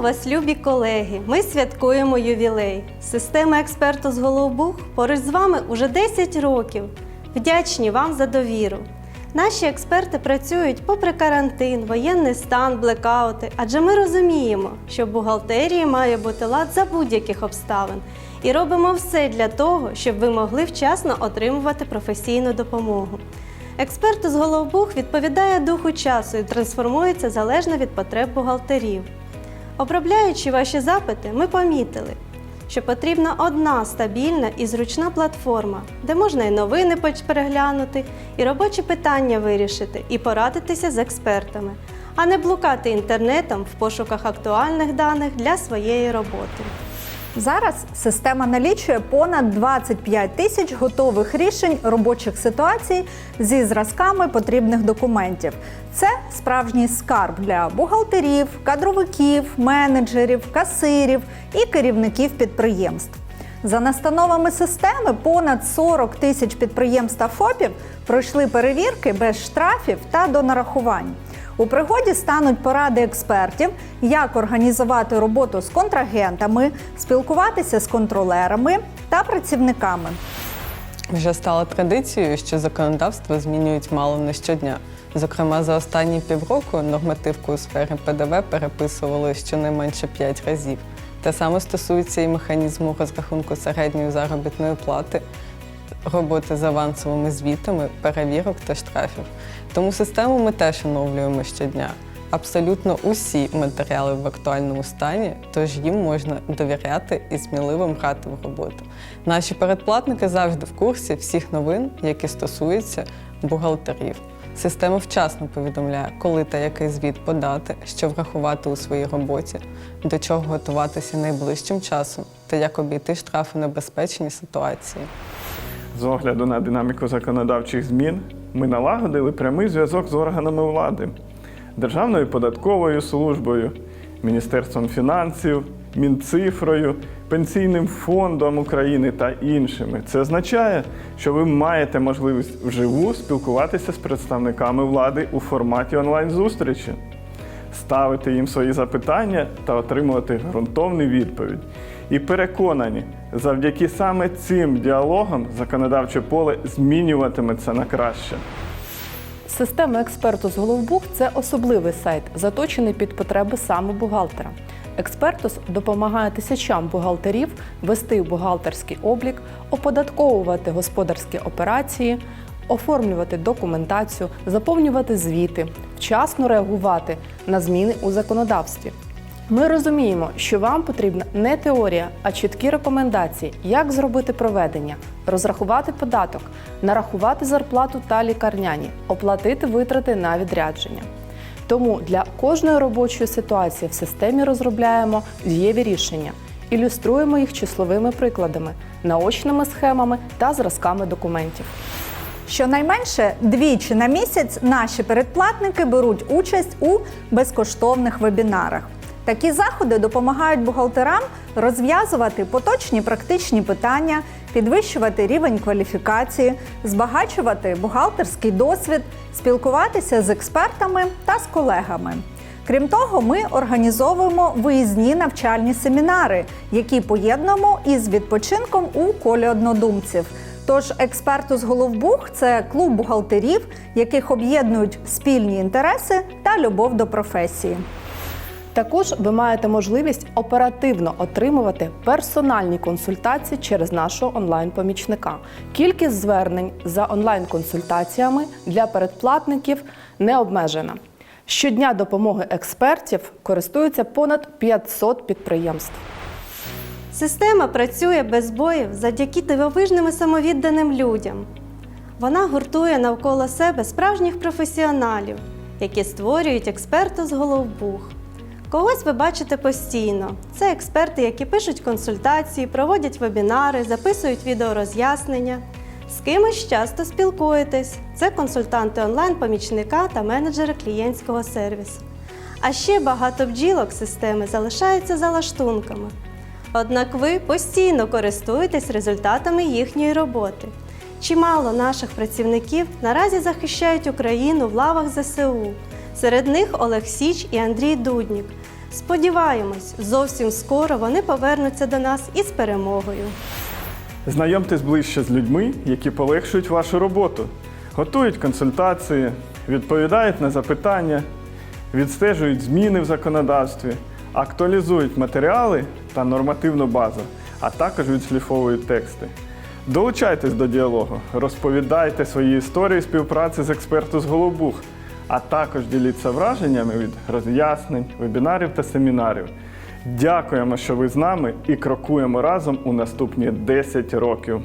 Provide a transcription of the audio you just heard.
Вас, любі колеги! Ми святкуємо ювілей. Система експерту з Головбух поруч з вами уже 10 років. Вдячні вам за довіру. Наші експерти працюють попри карантин, воєнний стан, блекаути, адже ми розуміємо, що в бухгалтерії має бути лад за будь-яких обставин. І робимо все для того, щоб ви могли вчасно отримувати професійну допомогу. Експерт з Головбух відповідає духу часу і трансформується залежно від потреб бухгалтерів. Обробляючи ваші запити, ми помітили, що потрібна одна стабільна і зручна платформа, де можна і новини переглянути, і робочі питання вирішити, і порадитися з експертами, а не блукати інтернетом в пошуках актуальних даних для своєї роботи. Зараз система налічує понад 25 тисяч готових рішень робочих ситуацій зі зразками потрібних документів. Це справжній скарб для бухгалтерів, кадровиків, менеджерів, касирів і керівників підприємств. За настановами системи, понад 40 тисяч підприємств та ФОПів пройшли перевірки без штрафів та донарахувань. У пригоді стануть поради експертів, як організувати роботу з контрагентами, спілкуватися з контролерами та працівниками. Вже стало традицією, що законодавство змінюють мало не щодня. Зокрема, за останні півроку нормативку у сфері ПДВ переписували щонайменше 5 разів. Те саме стосується і механізму розрахунку середньої заробітної плати, роботи з авансовими звітами, перевірок та штрафів. Тому систему ми теж оновлюємо щодня. Абсолютно усі матеріали в актуальному стані, тож їм можна довіряти і сміливо брати в роботу. Наші передплатники завжди в курсі всіх новин, які стосуються бухгалтерів. Система вчасно повідомляє, коли та який звіт подати, що врахувати у своїй роботі, до чого готуватися найближчим часом та як обійти штрафи небезпечні ситуації. З огляду на динаміку законодавчих змін ми налагодили прямий зв'язок з органами влади, Державною податковою службою, Міністерством фінансів, Мінцифрою, Пенсійним фондом України та іншими. Це означає, що ви маєте можливість вживу спілкуватися з представниками влади у форматі онлайн-зустрічі, ставити їм свої запитання та отримувати ґрунтовну відповідь. І переконані, завдяки саме цим діалогам законодавче поле змінюватиметься на краще. Система експерту з Головбух це особливий сайт, заточений під потреби саме бухгалтера. Експертус допомагає тисячам бухгалтерів вести бухгалтерський облік, оподатковувати господарські операції, оформлювати документацію, заповнювати звіти, вчасно реагувати на зміни у законодавстві. Ми розуміємо, що вам потрібна не теорія, а чіткі рекомендації, як зробити проведення, розрахувати податок, нарахувати зарплату та лікарняні, оплатити витрати на відрядження. Тому для кожної робочої ситуації в системі розробляємо дієві рішення, ілюструємо їх числовими прикладами, наочними схемами та зразками документів. Щонайменше двічі на місяць наші передплатники беруть участь у безкоштовних вебінарах. Такі заходи допомагають бухгалтерам розв'язувати поточні практичні питання, підвищувати рівень кваліфікації, збагачувати бухгалтерський досвід, спілкуватися з експертами та з колегами. Крім того, ми організовуємо виїзні навчальні семінари, які поєднуємо із відпочинком у колі однодумців. Тож експерту з Головбух це клуб бухгалтерів, яких об'єднують спільні інтереси та любов до професії. Також ви маєте можливість оперативно отримувати персональні консультації через нашого онлайн-помічника. Кількість звернень за онлайн-консультаціями для передплатників не обмежена. Щодня допомоги експертів користуються понад 500 підприємств. Система працює без збоїв завдяки дивовижним і самовідданим людям. Вона гуртує навколо себе справжніх професіоналів, які створюють експерту з головбух. Когось ви бачите постійно. Це експерти, які пишуть консультації, проводять вебінари, записують відеороз'яснення. З кимось часто спілкуєтесь. Це консультанти онлайн-помічника та менеджери клієнтського сервісу. А ще багато бджілок системи залишаються за лаштунками. Однак ви постійно користуєтесь результатами їхньої роботи. Чимало наших працівників наразі захищають Україну в лавах ЗСУ. Серед них Олег Січ і Андрій Дуднік. Сподіваємось, зовсім скоро вони повернуться до нас із перемогою. Знайомтесь ближче з людьми, які полегшують вашу роботу, готують консультації, відповідають на запитання, відстежують зміни в законодавстві, актуалізують матеріали та нормативну базу, а також відшліфовують тексти. Долучайтесь до діалогу, розповідайте свої історії співпраці з експерту з Голубух, а також діліться враженнями від роз'яснень, вебінарів та семінарів. Дякуємо, що ви з нами і крокуємо разом у наступні 10 років.